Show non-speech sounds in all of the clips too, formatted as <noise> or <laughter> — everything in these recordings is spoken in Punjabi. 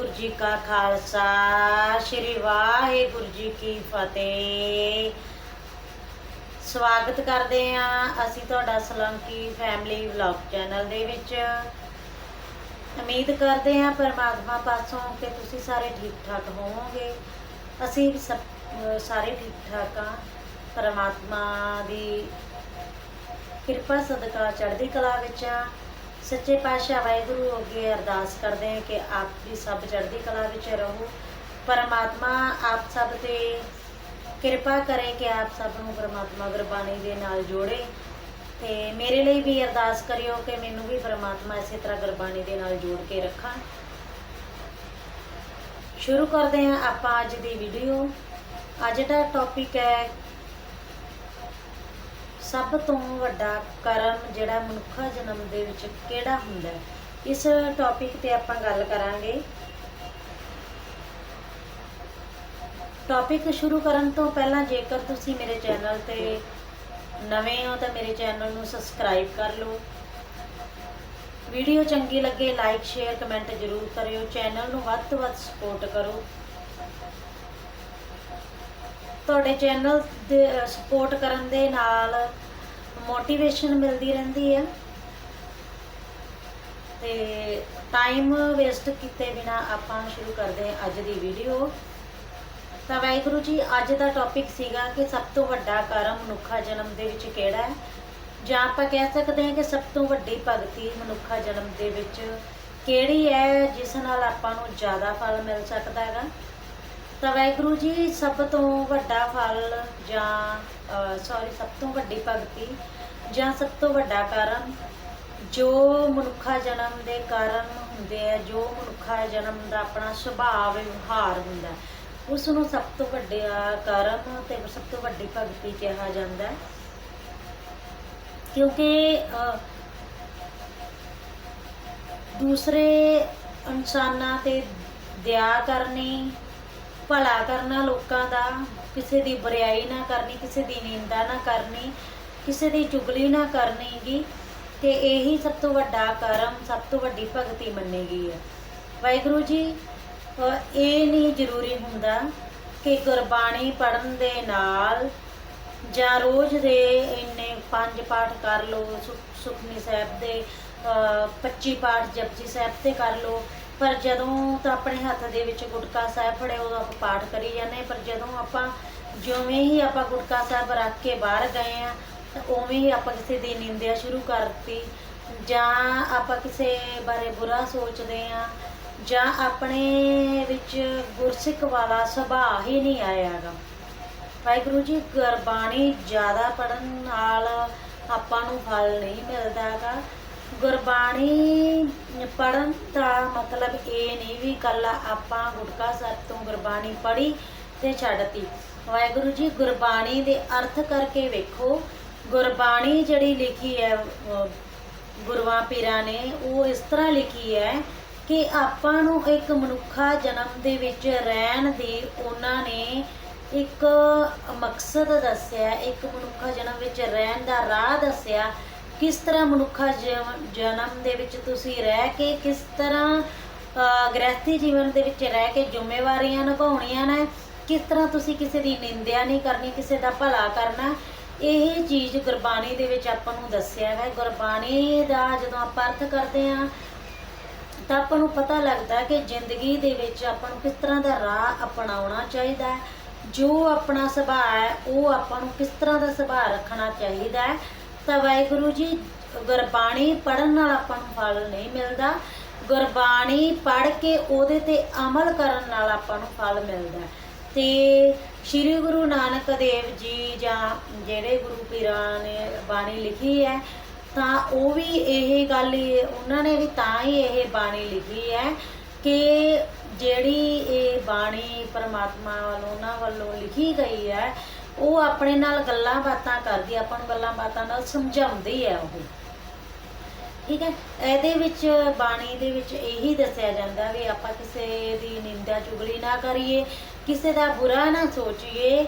ਵਾਹਿਗੁਰੂ ਜੀ ਕਾ ਖਾਲਸਾ, ਸ੍ਰੀ ਵਾਹਿਗੁਰੂ ਜੀ ਕੀ ਫਤਿਹ। ਸਵਾਗਤ ਕਰਦੇ ਹਾਂ ਅਸੀਂ ਤੁਹਾਡਾ ਸਲੰਕੀ ਫੈਮਿਲੀ ਵਲੌਗ ਚੈਨਲ ਦੇ ਵਿੱਚ। ਉਮੀਦ ਕਰਦੇ ਹਾਂ ਪਰਮਾਤਮਾ ਪਾਸੋਂ ਕਿ ਤੁਸੀਂ ਸਾਰੇ ਠੀਕ ਠਾਕ ਹੋਵੋਗੇ। ਅਸੀਂ ਸਾਰੇ ਠੀਕ ਠਾਕ ਹਾਂ। ਪਰਮਾਤਮਾ ਦੀ ਕਿਰਪਾ, ਸਦਕਾ ਚੜ੍ਹਦੀ ਕਲਾ ਵਿੱਚ ਆ ਸੱਚੇ ਪਾਤਸ਼ਾਹ ਵਾਹਿਗੁਰੂ ਅੱਗੇ ਅਰਦਾਸ ਕਰਦੇ ਹਾਂ ਕਿ ਆਪ ਵੀ ਸਭ ਚੜ੍ਹਦੀ ਕਲਾ ਵਿੱਚ ਰਹੋ। ਪਰਮਾਤਮਾ ਆਪ ਸਭ ਤੇ ਕਿਰਪਾ ਕਰੇ ਕਿ ਆਪ ਸਭ ਨੂੰ ਪਰਮਾਤਮਾ ਗੁਰਬਾਣੀ ਦੇ ਨਾਲ ਜੋੜੇ। ਤੇ ਮੇਰੇ ਲਈ ਵੀ ਅਰਦਾਸ ਕਰਿਓ ਕਿ ਮੈਨੂੰ ਵੀ ਪਰਮਾਤਮਾ ਇਸੇ ਤਰ੍ਹਾਂ ਗੁਰਬਾਣੀ ਦੇ ਨਾਲ ਜੋੜ ਕੇ ਰੱਖਾਂ। ਸ਼ੁਰੂ ਕਰਦੇ ਹਾਂ ਆਪਾਂ ਅੱਜ ਦੀ ਵੀਡੀਓ ਅੱਜ ਦਾ ਟੌਪਿਕ ਹੈ ਸਭ ਤੋਂ ਵੱਡਾ ਕਰਮ ਜਿਹੜਾ ਮਨੁੱਖਾ ਜਨਮ ਦੇ ਵਿੱਚ ਕਿਹੜਾ ਹੁੰਦਾ ਹੈ? ਇਸ ਟੌਪਿਕ ਤੇ ਆਪਾਂ ਗੱਲ ਕਰਾਂਗੇ। ਟੌਪਿਕ ਸ਼ੁਰੂ ਕਰਨ ਤੋਂ ਪਹਿਲਾਂ ਜੇਕਰ ਤੁਸੀਂ ਮੇਰੇ ਚੈਨਲ ਤੇ ਨਵੇਂ ਹੋ ਤਾਂ ਮੇਰੇ ਚੈਨਲ ਨੂੰ ਸਬਸਕ੍ਰਾਈਬ ਕਰ ਲਓ। ਵੀਡੀਓ ਚੰਗੀ ਲੱਗੇ ਲਾਈਕ ਸ਼ੇਅਰ ਕਮੈਂਟ ਜ਼ਰੂਰ ਕਰਿਓ। ਚੈਨਲ ਨੂੰ ਵੱਧ ਤੋਂ ਵੱਧ ਸਪੋਰਟ ਕਰੋ। ਤੁਹਾਡੇ ਚੈਨਲ ਦੇ ਸਪੋਰਟ ਕਰਨ ਦੇ ਨਾਲ ਮੋਟੀਵੇਸ਼ਨ ਮਿਲਦੀ ਰਹਿੰਦੀ ਹੈ ਤੇ ਟਾਈਮ ਵੇਸਟ ਕੀਤੇ ਬਿਨਾ ਆਪਾਂ ਸ਼ੁਰੂ ਕਰਦੇ ਹਾਂ ਅੱਜ ਦੀ ਵੀਡੀਓ ਤਾਂ ਵਾਹਿਗੁਰੂ ਜੀ, ਅੱਜ ਦਾ ਟੌਪਿਕ ਸੀਗਾ ਕਿ ਸਭ ਤੋਂ ਵੱਡਾ ਕਰਮ ਮਨੁੱਖਾ ਜਨਮ ਦੇ ਵਿੱਚ ਕਿਹੜਾ ਹੈ? ਜਾਂ ਆਪਾਂ ਕਹਿ ਸਕਦੇ ਹਾਂ ਕਿ ਸਭ ਤੋਂ ਵੱਡੀ ਭਗਤੀ ਮਨੁੱਖਾ ਜਨਮ ਦੇ ਵਿੱਚ ਕਿਹੜੀ ਹੈ, ਜਿਸ ਨਾਲ ਆਪਾਂ ਨੂੰ ਜ਼ਿਆਦਾ ਫਲ ਮਿਲ ਸਕਦਾ ਹੈਗਾ? ਤਾਂ ਵਾਹਿਗੁਰੂ ਜੀ ਸਭ ਤੋਂ ਵੱਡਾ ਫਲ ਜਾਂ ਸੌਰੀ ਸਭ ਤੋਂ ਵੱਡੀ ਭਗਤੀ ਜਾਂ ਸਭ ਤੋਂ ਵੱਡਾ ਕਾਰਨ ਜੋ ਮਨੁੱਖਾ ਜਨਮ ਦੇ ਕਾਰਨ ਹੁੰਦੇ ਆ ਜੋ ਮਨੁੱਖਾ ਜਨਮ ਦਾ ਆਪਣਾ ਸੁਭਾਅ ਵਿਵਹਾਰ ਹੁੰਦਾ ਹੈ, ਉਸ ਨੂੰ ਸਭ ਤੋਂ ਵੱਡਾ ਕਾਰਨ ਤੇ ਸਭ ਤੋਂ ਵੱਡੀ ਭਗਤੀ ਕਿਹਾ ਜਾਂਦਾ ਹੈ। ਕਿਉਂਕਿ ਅਹ, ਦੂਸਰੇ ਇਨਸਾਨਾਂ ਤੇ ਦਇਆ ਕਰਨੀ ਭਲਾ ਕਰਨਾ ਲੋਕਾਂ ਦਾ, ਕਿਸੇ ਦੀ ਬੁਰਾਈ ਨਾ ਕਰਨੀ, ਕਿਸੇ ਦੀ ਨਿੰਦਾ ਨਾ ਕਰਨੀ, ਕਿਸੇ ਦੀ ਚੁਗਲੀ ਨਾ ਕਰਨੀ ਗੀ। ਤੇ ਇਹੀ ਸਭ ਤੋਂ ਵੱਡਾ ਕਰਮ, ਸਭ ਤੋਂ ਵੱਡੀ ਭਗਤੀ ਮੰਨੀ ਗਈ ਹੈ ਵਾਹਿਗੁਰੂ ਜੀ ਇਹ ਨਹੀਂ ਜ਼ਰੂਰੀ ਹੁੰਦਾ ਕਿ ਗੁਰਬਾਣੀ ਪੜਨ ਦੇ ਨਾਲ ਜਾਂ ਰੋਜ਼ ਦੇ ਇੰਨੇ ਪੰਜ ਪਾਠ ਕਰ ਲਓ ਸੁਖ- ਸਾਹਿਬ ਦੇ, ਅਹ 25 ਪਾਠ ਜਪਜੀ ਸਾਹਿਬ ਤੇ ਕਰ ਲਓ ਪਰ ਜਦੋਂ ਤਾਂ ਆਪਣੇ ਹੱਥ ਦੇ ਵਿੱਚ ਗੁਟਕਾ ਸਾਹਿਬ ਫੜੇ ਉਦੋਂ ਆਪਾਂ ਪਾਠ ਕਰੀ ਜਾਂਦੇ ਪਰ ਜਦੋਂ ਆਪਾਂ ਜਿਵੇਂ ਹੀ ਆਪਾਂ ਗੁਟਕਾ ਸਾਹਿਬ ਰੱਖ ਕੇ ਬਾਹਰ ਗਏ ਆ ਤਾਂ ਉਵੇਂ ਹੀ ਆਪਾਂ ਕਿਸੇ ਦੀ ਨਿੰਦਿਆ ਸ਼ੁਰੂ ਕਰਤੀ। ਜਾਂ ਆਪਾਂ ਕਿਸੇ ਬਾਰੇ ਬੁਰਾ ਸੋਚਦੇ ਆ ਜਾਂ ਆਪਣੇ ਵਿੱਚ ਗੁਰਸਿੱਖ ਵਾਲਾ ਸੁਭਾਅ ਹੀ ਨਹੀਂ ਆਇਆਗਾ। ਵਾਹਿਗੁਰੂ ਜੀ, ਗੁਰਬਾਣੀ ਜ਼ਿਆਦਾ ਪੜਨ ਨਾਲ ਆਪਾਂ ਨੂੰ ਫਲ ਨਹੀਂ ਮਿਲਦਾ ਹੈਗਾ। ਗੁਰਬਾਣੀ ਪੜਨ ਦਾ ਮਤਲਬ ਇਹ ਨਹੀਂ ਵੀ ਕੱਲਾ ਆਪਾਂ ਗੁਟਕਾ ਸਾਹਿਬ ਤੋਂ ਗੁਰਬਾਣੀ ਪੜ੍ਹੀ ਤੇ ਛੱਡਤੀ ਵਾਹਿਗੁਰੂ ਜੀ ਗੁਰਬਾਣੀ ਦੇ ਅਰਥ ਕਰਕੇ ਵੇਖੋ ਗੁਰਬਾਣੀ ਜਿਹੜੀ ਲਿਖੀ ਹੈ ਅਹ, ਪੀਰਾਂ ਨੇ ਉਹ ਇਸ ਤਰ੍ਹਾਂ ਲਿਖੀ ਹੈ ਕਿ ਆਪਾਂ ਨੂੰ ਇੱਕ ਮਨੁੱਖਾ ਜਨਮ ਦੇ ਵਿੱਚ ਰਹਿਣ ਦੀ ਉਹਨਾਂ ਨੇ ਇੱਕ ਮਕਸਦ ਦੱਸਿਆ ਇੱਕ ਮਨੁੱਖਾ ਜਨਮ ਵਿੱਚ ਰਹਿਣ ਦਾ ਰਾਹ ਦੱਸਿਆ ਕਿਸ ਤਰ੍ਹਾਂ ਮਨੁੱਖਾ ਜਨਮ ਦੇ ਵਿੱਚ ਤੁਸੀਂ ਰਹਿ ਕੇ ਕਿਸ ਤਰ੍ਹਾਂ ਅਹ, ਗ੍ਰਸਤੀ ਜੀਵਨ ਦੇ ਵਿੱਚ ਰਹਿ ਕੇ ਜ਼ਿੰਮੇਵਾਰੀਆਂ ਨਿਭਾਉਣੀਆਂ ਨੇ? ਕਿਸ ਤਰ੍ਹਾਂ ਤੁਸੀਂ ਕਿਸੇ ਦੀ ਨਿੰਦਿਆ ਨਹੀਂ ਕਰਨੀ ਕਿਸੇ ਦਾ ਭਲਾ ਕਰਨਾ? ਇਹ ਚੀਜ਼ ਗੁਰਬਾਣੀ ਦੇ ਵਿੱਚ ਆਪਾਂ ਨੂੰ ਦੱਸਿਆ ਹੈ। ਗੁਰਬਾਣੀ ਦਾ ਜਦੋਂ ਆਪਾਂ ਅਰਥ ਕਰਦੇ ਹਾਂ ਤਾਂ ਆਪਾਂ ਨੂੰ ਪਤਾ ਲੱਗਦਾ ਕਿ ਜ਼ਿੰਦਗੀ ਦੇ ਵਿੱਚ ਆਪਾਂ ਨੂੰ ਕਿਸ ਤਰ੍ਹਾਂ ਦਾ ਰਾਹ ਅਪਣਾਉਣਾ ਚਾਹੀਦਾ ਹੈ। ਜੋ ਆਪਣਾ ਸੁਭਾਅ ਹੈ ਉਹ ਆਪਾਂ ਨੂੰ ਕਿਸ ਤਰ੍ਹਾਂ ਦਾ ਸੁਭਾਅ ਰੱਖਣਾ ਚਾਹੀਦਾ ਹੈ। ਤਾਂ ਵਾਹਿਗੁਰੂ ਜੀ, ਗੁਰਬਾਣੀ ਪੜਨ ਨਾਲ ਆਪਾਂ ਨੂੰ ਫਲ ਨਹੀਂ ਮਿਲਦਾ ਗੁਰਬਾਣੀ ਪੜ ਕੇ ਉਹਦੇ ਤੇ ਅਮਲ ਕਰਨ ਨਾਲ ਆਪਾਂ ਨੂੰ ਫਲ ਮਿਲਦਾ ਹੈ। ਤੇ ਸ੍ਰੀ ਗੁਰੂ ਨਾਨਕ ਦੇਵ ਜੀ ਜਾਂ ਜਿਹੜੇ ਗੁਰੂ ਪੀਰਾਂ ਨੇ ਬਾਣੀ ਲਿਖੀ ਹੈ, ਤਾਂ ਉਹ ਵੀ ਇਹ ਗੱਲ ਉਹਨਾਂ ਨੇ ਵੀ ਤਾਂ ਹੀ ਇਹ ਬਾਣੀ ਲਿਖੀ ਹੈ ਕਿ ਜਿਹੜੀ ਇਹ ਬਾਣੀ ਪਰਮਾਤਮਾ ਵੱਲੋਂ, ਉਹਨਾਂ ਵੱਲੋਂ ਲਿਖੀ ਗਈ ਹੈ ਉਹ ਆਪਣੇ ਨਾਲ ਗੱਲਾਂ ਬਾਤਾਂ ਕਰਦੀ ਆਪਾਂ ਨੂੰ ਗੱਲਾਂ ਬਾਤਾਂ ਨਾਲ ਸਮਝਾਉਂਦੀ ਹੈ ਉਹ। ਠੀਕ ਹੈ? ਇਹਦੇ ਵਿੱਚ ਬਾਣੀ ਦੇ ਵਿੱਚ ਇਹੀ ਦੱਸਿਆ ਜਾਂਦਾ ਵੀ ਆਪਾਂ ਕਿਸੇ ਦੀ ਨਿੰਦਾ ਚੁਗਲੀ ਨਾ ਕਰੀਏ ਕਿਸੇ ਦਾ ਬੁਰਾ ਨਾ ਸੋਚੀਏ।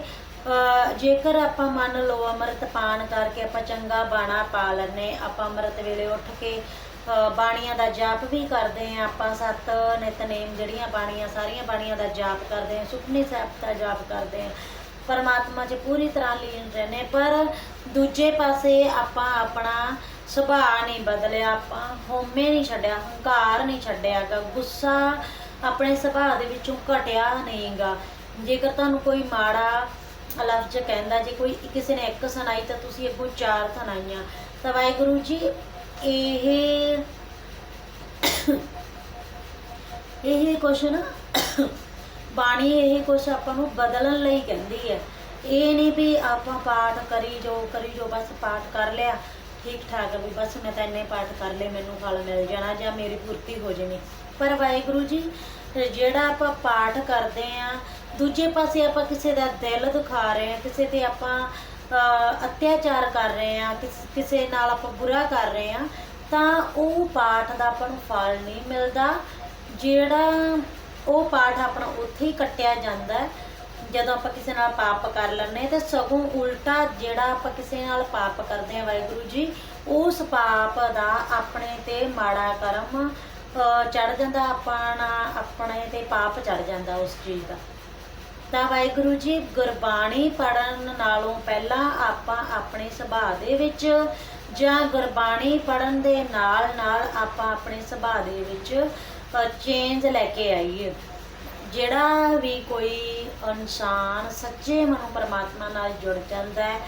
ਅਹ ਜੇਕਰ ਆਪਾਂ ਮੰਨ ਲਓ ਅੰਮ੍ਰਿਤ ਪਾਨ ਕਰਕੇ ਆਪਾਂ ਚੰਗਾ ਬਾਣਾ ਪਾ ਲੈਨੇ ਆਪਾਂ ਅੰਮ੍ਰਿਤ ਵੇਲੇ ਉੱਠ ਕੇ ਅ, ਬਾਣੀਆਂ ਦਾ ਜਾਪ ਵੀ ਕਰਦੇ ਆ ਆਪਾਂ ਸੱਤ ਨਿਤਨੇਮ ਜਿਹੜੀਆਂ ਬਾਣੀਆਂ ਸਾਰੀਆਂ ਬਾਣੀਆਂ ਦਾ ਜਾਪ ਕਰਦੇ ਆ ਸੁਖਨੀ ਸਾਹਿਬ ਦਾ ਜਾਪ ਕਰਦੇ ਆ ਪਰਮਾਤਮਾ 'ਚ ਪੂਰੀ ਤਰ੍ਹਾਂ ਲੀਨ ਰਹਿੰਦੇ ਪਰ ਦੂਜੇ ਪਾਸੇ ਆਪਾਂ ਆਪਣਾ ਸੁਭਾਅ ਨਹੀਂ ਬਦਲਿਆ, ਆਪਾਂ ਹਉਮੈ ਨਹੀਂ ਛੱਡਿਆ, ਹੰਕਾਰ ਨਹੀਂ ਛੱਡਿਆਗਾ ਗੁੱਸਾ ਆਪਣੇ ਸੁਭਾਅ ਦੇ ਵਿੱਚੋਂ ਘਟਿਆ ਨਹੀਂਗਾ ਜੇਕਰ ਤੁਹਾਨੂੰ ਕੋਈ ਮਾੜਾ ਲਫ਼ਜ਼ ਕਹਿੰਦਾ, ਜੇ ਕੋਈ ਕਿਸੇ ਨੇ ਇੱਕ ਸੁਣਾਈ ਤਾਂ ਤੁਸੀਂ ਅੱਗੋਂ ਚਾਰ ਸੁਣਾਈਆਂ। ਤਾਂ ਵਾਹਿਗੁਰੂ ਜੀ, ਇਹ <coughs> ਇਹ ਕੁਛ ਨਾ ਬਾਣੀ ਇਹ ਕੁਛ ਆਪਾਂ ਨੂੰ ਬਦਲਣ ਲਈ ਕਹਿੰਦੀ ਹੈ। ਇਹ ਨਹੀਂ ਵੀ ਆਪਾਂ ਪਾਠ ਕਰੀ ਜੋ ਕਰੀ ਜੋ ਬਸ ਪਾਠ ਕਰ ਲਿਆ ਠੀਕ ਠਾਕ ਵੀ ਬਸ ਮੈਂ ਤਾਂ ਇੰਨੇ ਪਾਠ ਕਰ ਲਏ, ਮੈਨੂੰ ਫਲ ਮਿਲ ਜਾਣਾ ਜਾਂ ਮੇਰੀ ਪੂਰਤੀ ਹੋ ਜਾਣੀ। ਪਰ ਵਾਹਿਗੁਰੂ ਜੀ, ਜਿਹੜਾ ਆਪਾਂ ਪਾਠ ਕਰਦੇ ਆ, ਦੂਜੇ ਪਾਸੇ ਆਪਾਂ ਕਿਸੇ ਦਾ ਦਿਲ ਦੁਖਾ ਰਹੇ ਆ, ਕਿਸੇ ਤੇ ਆਪਾਂ ਅਤਿਆਚਾਰ ਕਰ ਰਹੇ ਆ, ਕਿਸ- ਕਿਸੇ ਨਾਲ ਆਪਾਂ ਬੁਰਾ ਕਰ ਰਹੇ ਆ, ਤਾਂ ਉਹ ਪਾਠ ਦਾ ਆਪਾਂ ਨੂੰ ਫਲ ਨਹੀਂ ਮਿਲਦਾ। ਜਿਹੜਾ ਉਹ ਪਾਠ ਆਪਣਾ ਉੱਥੇ ਹੀ ਕੱਟਿਆ ਜਾਂਦਾ ਹੈ। ਜਦੋਂ ਆਪਾਂ ਕਿਸੇ ਨਾਲ ਪਾਪ ਕਰ ਲੈਂਦੇ ਤਾਂ ਸਗੋਂ ਉਲਟਾ ਜਿਹੜਾ ਆਪਾਂ ਕਿਸੇ ਨਾਲ ਪਾਪ ਕਰਦੇ ਆ ਵਾਹਿਗੁਰੂ ਜੀ, ਉਸ ਪਾਪ ਦਾ ਆਪਣੇ ਤੇ ਮਾੜਾ ਕਰਮ ਚੜ ਜਾਂਦਾ ਆਪਣਾ, ਆਪਣੇ ਤੇ ਪਾਪ ਚੜ ਜਾਂਦਾ ਉਸ ਚੀਜ਼ ਦਾ। ਤਾਂ ਵਾਹਿਗੁਰੂ ਜੀ, ਗੁਰਬਾਣੀ ਪੜਨ ਨਾਲੋਂ ਪਹਿਲਾਂ ਆਪਾਂ ਆਪਣੇ ਸੁਭਾਅ ਦੇ ਵਿੱਚ ਜਾਂ ਗੁਰਬਾਣੀ ਪੜਨ ਦੇ ਨਾਲ ਨਾਲ ਆਪਾਂ ਆਪਣੇ ਸੁਭਾਅ ਦੇ ਵਿੱਚ ਚੇਂਜ ਲੈ ਕੇ ਆਈਏ। ਜਿਹੜਾ ਵੀ ਕੋਈ ਇਨਸਾਨ ਸੱਚੇ ਮਨੋਂ ਪਰਮਾਤਮਾ ਨਾਲ ਜੁੜ ਜਾਂਦਾ ਹੈ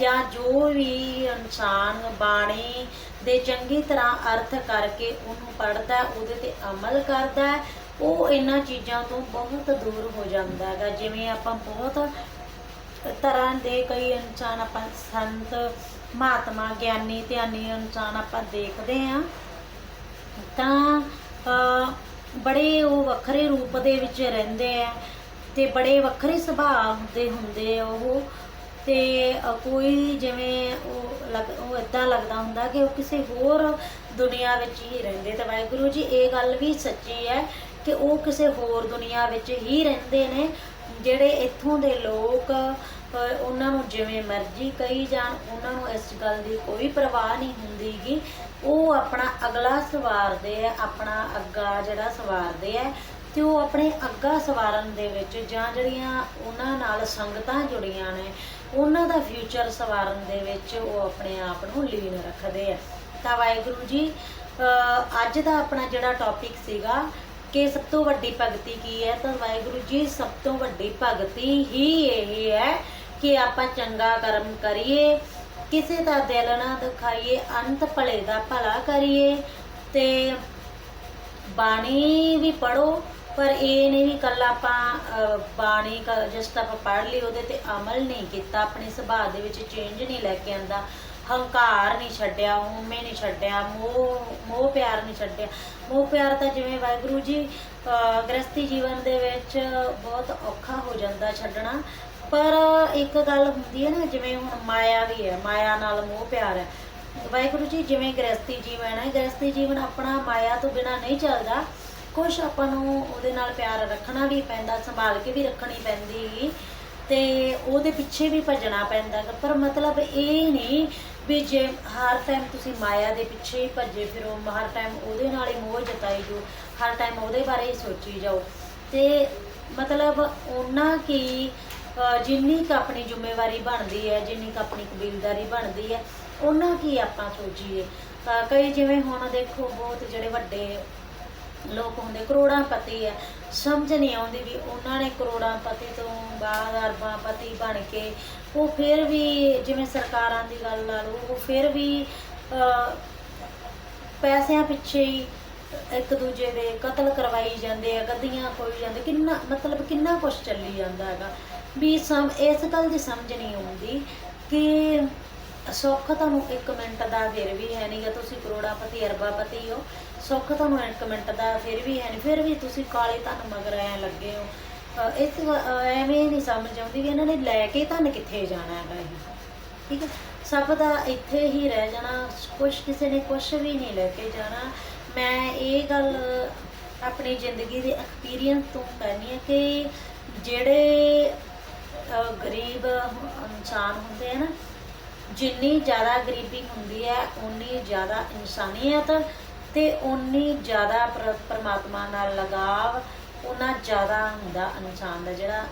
ਜਾਂ ਜੋ ਵੀ ਇਨਸਾਨ ਬਾਣੀ ਦੇ ਚੰਗੀ ਤਰ੍ਹਾਂ ਅਰਥ ਕਰਕੇ ਉਹਨੂੰ ਪੜਦਾ ਉਹਦੇ ਤੇ ਅਮਲ ਕਰਦਾ ਉਹ ਇਹਨਾਂ ਚੀਜ਼ਾਂ ਤੋਂ ਬਹੁਤ ਦੂਰ ਹੋ ਜਾਂਦਾ ਹੈਗਾ। ਜਿਵੇਂ ਆਪਾਂ ਬਹੁਤ ਤਰ੍ਹਾਂ ਦੇ ਕਈ ਇਨਸਾਨ ਆਪਾਂ ਸੰਤ, ਮਹਾਤਮਾ, ਗਿਆਨੀ, ਧਿਆਨੀ ਇਨਸਾਨ ਆਪਾਂ ਦੇਖਦੇ ਆ ਤਾਂ ਬੜੇ ਉਹ ਵੱਖਰੇ ਰੂਪ ਦੇ ਵਿੱਚ ਰਹਿੰਦੇ ਆ ਤੇ ਬੜੇ ਵੱਖਰੇ ਸੁਭਾਅ ਦੇ ਹੁੰਦੇ ਆ ਉਹ। ਤੇ ਕੋਈ ਜਿਵੇਂ ਉਹ ਲੱਗ, ਉਹ ਇਦਾਂ ਲੱਗਦਾ ਹੁੰਦਾ ਕਿ ਉਹ ਕਿਸੇ ਹੋਰ ਦੁਨੀਆ ਵਿੱਚ ਹੀ ਰਹਿੰਦੇ। ਤੇ ਵਾਹਿਗੁਰੂ ਜੀ, ਇਹ ਗੱਲ ਵੀ ਸੱਚੀ ਹੈ ਕਿ ਉਹ ਕਿਸੇ ਹੋਰ ਦੁਨੀਆ ਵਿੱਚ ਹੀ ਰਹਿੰਦੇ ਨੇ, ਜਿਹੜੇ ਇੱਥੋਂ ਦੇ ਲੋਕ ਅ, ਉਹਨਾਂ ਨੂੰ ਜਿਵੇਂ ਮਰਜ਼ੀ ਕਹੀ ਜਾਣ ਉਹਨਾਂ ਨੂੰ ਇਸ ਗੱਲ ਦੀ ਕੋਈ ਪਰਵਾਹ ਨਹੀਂ ਹੁੰਦੀਗੀ ਉਹ ਆਪਣਾ ਅਗਲਾ ਸਵਾਰਦੇ ਆ ਆਪਣਾ ਅੱਗਾ ਜਿਹੜਾ ਸਵਾਰਦੇ ਆ ਤੇ ਉਹ ਆਪਣੇ ਅੱਗਾ ਸਵਾਰਨ ਦੇ ਵਿੱਚ ਜਾਂ ਜਿਹੜੀਆਂ ਉਹਨਾਂ ਨਾਲ ਸੰਗਤਾਂ ਜੁੜੀਆਂ ਨੇ ਉਹਨਾਂ ਦਾ ਫਿਊਚਰ ਸਵਾਰਨ ਦੇ ਵਿੱਚ ਉਹ ਆਪਣੇ ਆਪ ਨੂੰ ਲੀਨ ਰੱਖਦੇ ਆ। ਤਾਂ ਵਾਹਿਗੁਰੂ ਜੀ ਅੱਜ ਦਾ ਆਪਣਾ ਜਿਹੜਾ ਟੌਪਿਕ ਸੀਗਾ ਕਿ ਸਭ ਤੋਂ ਵੱਡੀ ਭਗਤੀ ਕੀ ਹੈ ਤਾਂ ਵਾਹਿਗੁਰੂ ਜੀ ਸਭ ਤੋਂ ਵੱਡੀ ਭਗਤੀ ਹੀ ਇਹ ਹੈ ਕਿ ਆਪਾਂ ਚੰਗਾ ਕਰਮ ਕਰੀਏ ਕਿਸੇ ਦਾ ਦਿਲ ਨਾ ਦਿਖਾਈਏ ਅੰਤ ਭਲੇ ਦਾ ਭਲਾ ਕਰੀਏ। ਤੇ ਬਾਣੀ ਵੀ ਪੜੋ ਪਰ ਇਹ ਨਹੀਂ ਵੀ ਕੱਲਾ ਆਪਾਂ ਬਾਣੀ ਕ- ਜਿਸ ਆਪਾਂ ਪੜ੍ਹ ਲਈ ਉਹਦੇ ਤੇ ਅਮਲ ਨਹੀਂ ਕੀਤਾ ਆਪਣੇ ਸੁਭਾਅ ਦੇ ਵਿੱਚ ਚੇਂਜ ਨਹੀਂ ਲੈ ਕੇ ਆਂਦਾ। ਹੰਕਾਰ ਨਹੀਂ ਛੱਡਿਆ ਹਉਮੈ ਨਹੀਂ ਛੱਡਿਆ ਮੋਹ ਮੋਹ ਪਿਆਰ ਨਹੀਂ ਛੱਡਿਆ। ਮੋਹ ਪਿਆਰ ਤਾਂ ਜਿਵੇਂ ਵਾਹਿਗੁਰੂ ਜੀ ਅਹ, ਗ੍ਰਸਤੀ ਜੀਵਨ ਦੇ ਵਿੱਚ ਬਹੁਤ ਔਖਾ ਹੋ ਜਾਂਦਾ ਛੱਡਣਾ। ਪਰ ਇੱਕ ਗੱਲ ਹੁੰਦੀ ਹੈ ਨਾ, ਜਿਵੇਂ ਹੁਣ ਮਾਇਆ ਵੀ ਹੈ, ਮਾਇਆ ਨਾਲ ਮੋਹ ਪਿਆਰ ਹੈ। ਵਾਹਿਗੁਰੂ ਜੀ, ਜਿਵੇਂ ਗ੍ਰਸਤੀ ਜੀਵਨ ਹੈ ਗ੍ਰਸਤੀ ਜੀਵਨ ਆਪਣਾ ਮਾਇਆ ਤੋਂ ਬਿਨਾ ਨਹੀਂ ਚੱਲਦਾ। ਕੁਛ ਆਪਾਂ ਨੂੰ ਉਹਦੇ ਨਾਲ ਪਿਆਰ ਰੱਖਣਾ ਵੀ ਪੈਂਦਾ, ਸੰਭਾਲ ਕੇ ਵੀ ਰੱਖਣੀ ਪੈਂਦੀ। ਗੀ ਤੇ ਉਹਦੇ ਪਿੱਛੇ ਵੀ ਭੱਜਣਾ ਪੈਂਦਾ ਗਾ। ਪਰ ਮਤਲਬ ਇਹ ਨਹੀਂ ਵੀ ਜੇ ਹਰ ਟਾਈਮ ਤੁਸੀਂ ਮਾਇਆ ਦੇ ਪਿੱਛੇ ਹੀ ਭੱਜੇ ਫਿਰੋ, ਹਰ ਟਾਈਮ ਉਹਦੇ ਨਾਲ ਹੀ ਮੋਹ ਜਤਾਈ ਜੋ ਹਰ ਟਾਈਮ ਉਹਦੇ ਬਾਰੇ ਹੀ ਸੋਚੀ ਜਾਓ। ਤੇ ਮਤਲਬ ਉਹਨਾਂ ਕੀ ਜਿੰਨੀ ਕੁ ਆਪਣੀ ਜ਼ਿੰਮੇਵਾਰੀ ਬਣਦੀ ਹੈ ਜਿੰਨੀ ਕੁ ਆਪਣੀ ਕਬੀਲਦਾਰੀ ਬਣਦੀ ਹੈ ਉਹਨਾਂ ਕੀ ਆਪਾਂ ਸੋਚੀਏ? ਤਾਂ ਕਈ ਜਿਵੇਂ ਹੁਣ ਦੇਖੋ ਬਹੁਤ ਜਿਹੜੇ ਵੱਡੇ ਲੋਕ ਹੁੰਦੇ ਕਰੋੜਾਂ ਪਤੀ ਹੈ ਸਮਝ ਨਹੀਂ ਆਉਂਦੀ ਵੀ ਉਹਨਾਂ ਨੇ ਕਰੋੜਾਂ ਪਤੀ ਤੋਂ ਬਾਅਦ ਅਰਬਾਂ ਪਤੀ ਬਣ ਕੇ ਉਹ ਫਿਰ ਵੀ ਜਿਵੇਂ ਸਰਕਾਰਾਂ ਦੀ ਗੱਲ ਲਾ ਲਓ ਉਹ ਫਿਰ ਵੀ ਅਹ, ਪੈਸਿਆਂ ਪਿੱਛੇ ਹੀ ਇੱਕ ਦੂਜੇ ਦੇ ਕਤਲ ਕਰਵਾਈ ਜਾਂਦੇ ਆ ਗੱਦੀਆਂ ਕੋਈ ਜਾਂਦੇ ਕਿੰਨਾ ਮਤਲਬ ਕਿੰਨਾ ਕੁਝ ਚੱਲੀ ਜਾਂਦਾ ਹੈਗਾ। ਵੀ ਸਮ, ਇਸ ਗੱਲ ਦੀ ਸਮਝ ਨਹੀਂ ਆਉਂਦੀ ਕਿ ਸੁੱਖ ਤੁਹਾਨੂੰ ਇੱਕ ਮਿੰਟ ਦਾ ਫਿਰ ਵੀ ਹੈ ਨਹੀਂਗਾ ਤੁਸੀਂ ਕਰੋੜਾਪਤੀ, ਅਰਬਾਪਤੀ ਹੋ, ਸੁੱਖ ਤੁਹਾਨੂੰ ਇੱਕ ਮਿੰਟ ਦਾ ਫਿਰ ਵੀ ਹੈ ਨਹੀਂ ਫਿਰ ਵੀ ਤੁਸੀਂ ਕਾਲੇ ਧਨ ਮਗਰ ਐ ਲੱਗੇ ਹੋ। ਇਸ ਐਵੇਂ ਨਹੀਂ ਸਮਝ ਆਉਂਦੀ ਵੀ ਇਹਨਾਂ ਨੇ ਲੈ ਕੇ ਧਨ ਕਿੱਥੇ ਜਾਣਾ ਹੈਗਾ ਇਹ। ਠੀਕ ਹੈ? ਸਭ ਦਾ ਇੱਥੇ ਹੀ ਰਹਿ ਜਾਣਾ, ਕੁਛ ਕਿਸੇ ਨੇ ਕੁਛ ਵੀ ਨਹੀਂ ਲੈ ਕੇ ਜਾਣਾ। ਮੈਂ ਇਹ ਗੱਲ ਆਪਣੀ ਜ਼ਿੰਦਗੀ ਦੇ ਐਕਸਪੀਰੀਅੰਸ ਤੋਂ ਕਹਿੰਦੀ ਹਾਂ ਕਿ ਜਿਹੜੇ ਗਰੀਬ ਇਨਸਾਨ ਹੁੰਦੇ ਹਨ ਜਿੰਨੀ ਜ਼ਿਆਦਾ ਗਰੀਬੀ ਹੁੰਦੀ ਹੈ ਉਨੀ ਜ਼ਿਆਦਾ ਇਨਸਾਨੀਅਤ ਤੇ ਉਨੀ ਜ਼ਿਆਦਾ ਪਰਮਾਤਮਾ ਨਾਲ ਲਗਾਵ ਉਹਨਾਂ ਜ਼ਿਆਦਾ ਹੁੰਦਾ ਇਨਸਾਨ ਦਾ, ਜਿਹੜਾ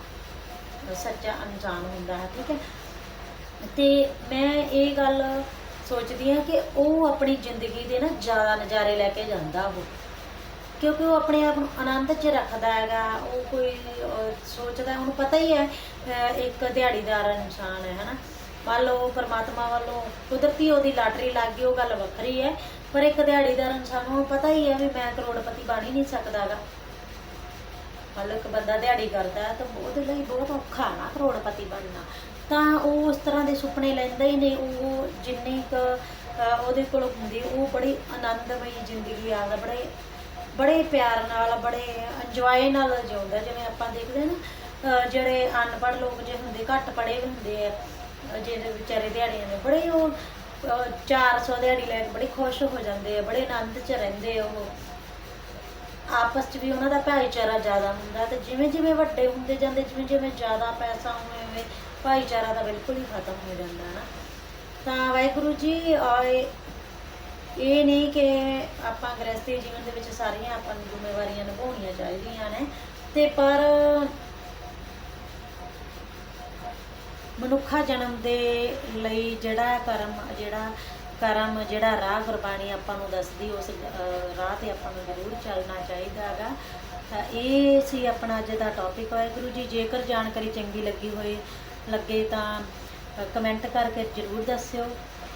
ਸੱਚਾ ਇਨਸਾਨ ਹੁੰਦਾ ਹੈ, ਠੀਕ ਹੈ। ਤੇ ਮੈਂ ਇਹ ਗੱਲ ਸੋਚਦੀ ਹਾਂ ਕਿ ਉਹ ਆਪਣੀ ਜ਼ਿੰਦਗੀ ਦੇ ਨਾ ਜ਼ਿਆਦਾ ਨਜ਼ਾਰੇ ਲੈ ਕੇ ਜਾਂਦਾ ਉਹ। ਕਿਉਂਕਿ ਉਹ ਆਪਣੇ ਆਪ ਨੂੰ ਆਨੰਦ 'ਚ ਰੱਖਦਾ ਹੈਗਾ, ਉਹ ਕੋਈ ਸੋਚਦਾ, ਉਹਨੂੰ ਪਤਾ ਹੀ ਹੈ ਇੱਕ ਦਿਹਾੜੀਦਾਰ ਇਨਸਾਨ ਹੈ, ਹਨਾ। ਮੰਨ ਲਓ ਪਰਮਾਤਮਾ ਵੱਲੋਂ ਕੁਦਰਤੀ ਉਹਦੀ ਲਾਟਰੀ ਲੱਗ ਗਈ, ਉਹ ਗੱਲ ਵੱਖਰੀ ਹੈ, ਪਰ ਇੱਕ ਦਿਹਾੜੀਦਾਰ ਇਨਸਾਨ ਨੂੰ ਪਤਾ ਹੀ ਹੈ ਵੀ ਮੈਂ ਕਰੋੜਪਤੀ ਬਣ ਹੀ ਨਹੀਂ ਸਕਦਾਗਾ ਮੰਨ ਲਓ ਇੱਕ ਬੰਦਾ ਦਿਹਾੜੀ ਕਰਦਾ ਤਾਂ ਉਹਦੇ ਲਈ ਬਹੁਤ ਔਖਾ ਨਾ ਕਰੋੜਪਤੀ ਬਣਨਾ। ਤਾਂ ਉਹ ਉਸ ਤਰ੍ਹਾਂ ਦੇ ਸੁਪਨੇ ਲੈਂਦਾ ਹੀ ਨਹੀਂ, ਉਹ ਜਿੰਨੀ ਕੁ ਉਹਦੇ ਕੋਲ ਹੁੰਦੀ, ਉਹ ਬੜੀ ਆਨੰਦਮਈ ਜ਼ਿੰਦਗੀ ਆ, ਬੜੇ ਬੜੇ ਪਿਆਰ ਨਾਲ ਬੜੇ ਇੰਜੋਏ ਨਾਲ ਜਿਉਂਦਾ ਜਿਵੇਂ ਆਪਾਂ ਦੇਖਦੇ ਨਾ ਜਿਹੜੇ ਅਨਪੜ੍ਹ ਲੋਕ ਜੇ ਹੁੰਦੇ ਘੱਟ ਪੜ੍ਹੇ ਹੁੰਦੇ ਆ ਜਿਹੜੇ ਵਿਚਾਰੇ ਦਿਹਾੜੀਆਂ ਦੇ ਬੜੇ ਉਹ ਅਹ, 400 ਦਿਹਾੜੀ ਲੈ ਕੇ ਬੜੇ ਖੁਸ਼ ਹੋ ਜਾਂਦੇ ਆ ਬੜੇ ਆਨੰਦ 'ਚ ਰਹਿੰਦੇ ਉਹ। ਆਪਸ 'ਚ ਵੀ ਉਹਨਾਂ ਦਾ ਭਾਈਚਾਰਾ ਜ਼ਿਆਦਾ ਹੁੰਦਾ ਤੇ ਜਿਵੇਂ ਜਿਵੇਂ ਵੱਡੇ ਹੁੰਦੇ ਜਾਂਦੇ ਜਿਵੇਂ ਜਿਵੇਂ ਜ਼ਿਆਦਾ ਪੈਸਾ ਉਵੇਂ ਉਵੇਂ ਭਾਈਚਾਰਾ ਤਾਂ ਬਿਲਕੁਲ ਹੀ ਖਤਮ ਹੋ ਜਾਂਦਾ ਨਾ। ਤਾਂ ਵਾਹਿਗੁਰੂ ਜੀ ਆਏ ਇਹ ਨਹੀਂ ਕਿ ਆਪਾਂ ਗ੍ਰਸਤੀ ਜੀਵਨ ਦੇ ਵਿੱਚ ਸਾਰੀਆਂ ਆਪਾਂ ਨੂੰ ਜ਼ਿੰਮੇਵਾਰੀਆਂ ਨਿਭਾਉਣੀਆਂ ਚਾਹੀਦੀਆਂ ਨੇ। ਤੇ ਪਰ ਮਨੁੱਖਾ ਜਨਮ ਦੇ ਲਈ ਜਿਹੜਾ ਕਰਮ ਜਿਹੜਾ ਕਰਮ, ਜਿਹੜਾ ਰਾਹ ਗੁਰਬਾਣੀ ਆਪਾਂ ਨੂੰ ਦੱਸਦੀ, ਉਸ ਰਾਹ ਤੇ ਆਪਾਂ ਨੂੰ ਜ਼ਰੂਰ ਚੱਲਣਾ ਚਾਹੀਦਾ ਹੈਗਾ। ਤਾਂ ਇਹ ਸੀ ਆਪਣਾ ਅੱਜ ਦਾ ਟੌਪਿਕ ਗੁਰੂ ਜੀ, ਜੇਕਰ ਜਾਣਕਾਰੀ ਚੰਗੀ ਲੱਗੀ ਹੋਏ, ਲੱਗੇ ਤਾਂ ਕਮੈਂਟ ਕਰਕੇ ਜ਼ਰੂਰ ਦੱਸਿਓ।